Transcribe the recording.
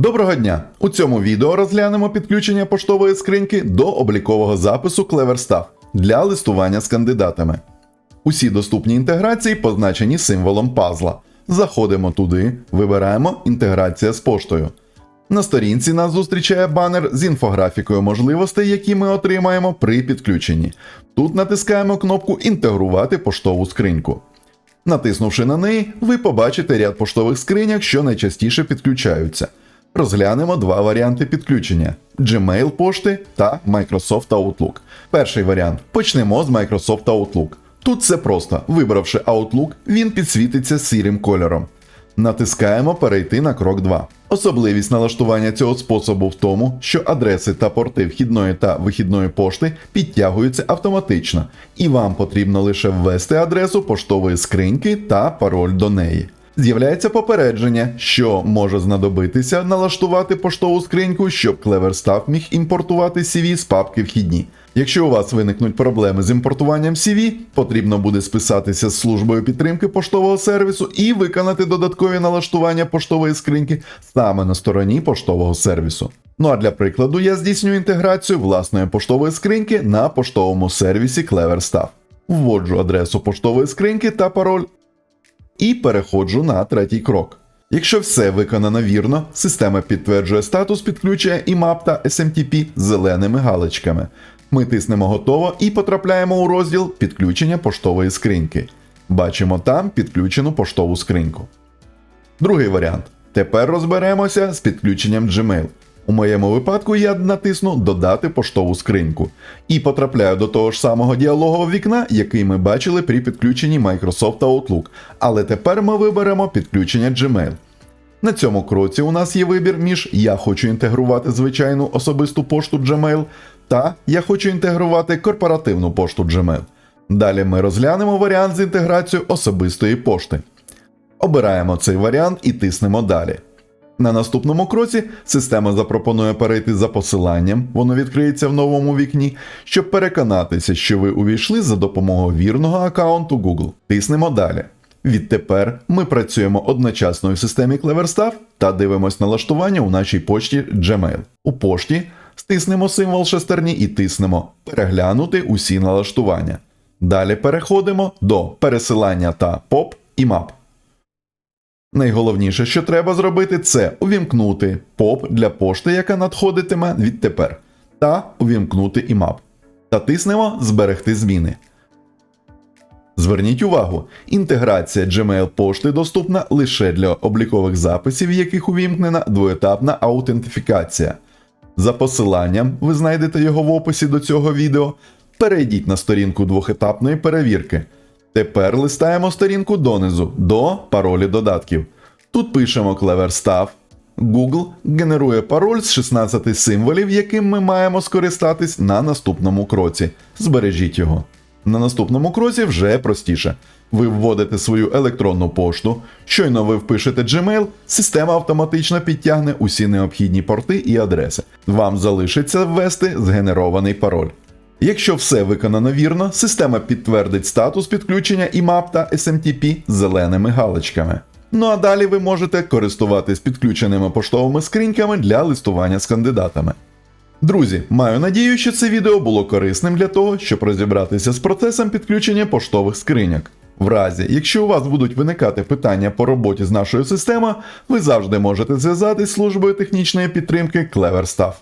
Доброго дня! У цьому відео розглянемо підключення поштової скриньки до облікового запису CleverStaff для листування з кандидатами. Усі доступні інтеграції позначені символом пазла. Заходимо туди, вибираємо інтеграція з поштою. На сторінці нас зустрічає банер з інфографікою можливостей, які ми отримаємо при підключенні. Тут натискаємо кнопку Інтегрувати поштову скриньку. Натиснувши на неї, ви побачите ряд поштових скриньок, що найчастіше підключаються. Розглянемо два варіанти підключення: Gmail пошти та Microsoft Outlook. Перший варіант почнемо з Microsoft Outlook. Тут все просто. Вибравши Outlook, він підсвітиться сірим кольором. Натискаємо перейти на крок 2. Особливість налаштування цього способу в тому, що адреси та порти вхідної та вихідної пошти підтягуються автоматично, і вам потрібно лише ввести адресу поштової скриньки та пароль до неї. З'являється попередження, що може знадобитися налаштувати поштову скриньку, щоб CleverStaff міг імпортувати CV з папки вхідні. Якщо у вас виникнуть проблеми з імпортуванням CV, потрібно буде списатися з службою підтримки поштового сервісу і виконати додаткові налаштування поштової скриньки саме на стороні поштового сервісу. Ну а для прикладу я здійснюю інтеграцію власної поштової скриньки на поштовому сервісі CleverStaff. Вводжу адресу поштової скриньки та пароль і переходжу на третій крок. Якщо все виконано вірно, система підтверджує статус підключення IMAP та SMTP зеленими галочками. Ми тиснемо готово і потрапляємо у розділ підключення поштової скриньки. Бачимо там підключену поштову скриньку. Другий варіант. Тепер розберемося з підключенням Gmail. У моєму випадку я натисну Додати поштову скриньку і потрапляю до того ж самого діалогового вікна, який ми бачили при підключенні Microsoft Outlook. Але тепер ми виберемо підключення Gmail. На цьому кроці у нас є вибір між Я хочу інтегрувати звичайну особисту пошту Gmail та Я хочу інтегрувати корпоративну пошту Gmail. Далі ми розглянемо варіант з інтеграцією особистої пошти. Обираємо цей варіант і тиснемо далі. На наступному кроці система запропонує перейти за посиланням, воно відкриється в новому вікні, щоб переконатися, що ви увійшли за допомогою вірного аккаунту Google. Тиснемо далі. Відтепер ми працюємо одночасно в системі CleverStaff та дивимось налаштування у нашій пошті Gmail. У пошті стиснемо символ шестерні і тиснемо Переглянути усі налаштування. Далі переходимо до пересилання та POP і MAP. Найголовніше, що треба зробити, це увімкнути ПОП для пошти, яка надходитиме відтепер, та увімкнути IMAP. Та тиснемо Зберегти зміни. Зверніть увагу, інтеграція Gmail пошти доступна лише для облікових записів, в яких увімкнена двоетапна аутентифікація. За посиланням, ви знайдете його в описі до цього відео. Перейдіть на сторінку двохетапної перевірки. Тепер листаємо сторінку донизу до паролі додатків. Тут пишемо CleverStaff. Google генерує пароль з 16 символів, яким ми маємо скористатись на наступному кроці. Збережіть його. На наступному кроці вже простіше. Ви вводите свою електронну пошту. Щойно ви впишете Gmail, система автоматично підтягне усі необхідні порти і адреси. Вам залишиться ввести згенерований пароль. Якщо все виконано вірно, система підтвердить статус підключення IMAP та SMTP зеленими галочками. Ну а далі ви можете користуватись підключеними поштовими скриньками для листування з кандидатами. Друзі, маю надію, що це відео було корисним для того, щоб розібратися з процесом підключення поштових скриньок. В разі, якщо у вас будуть виникати питання по роботі з нашою системою, ви завжди можете зв'язатись з службою технічної підтримки CleverStaff.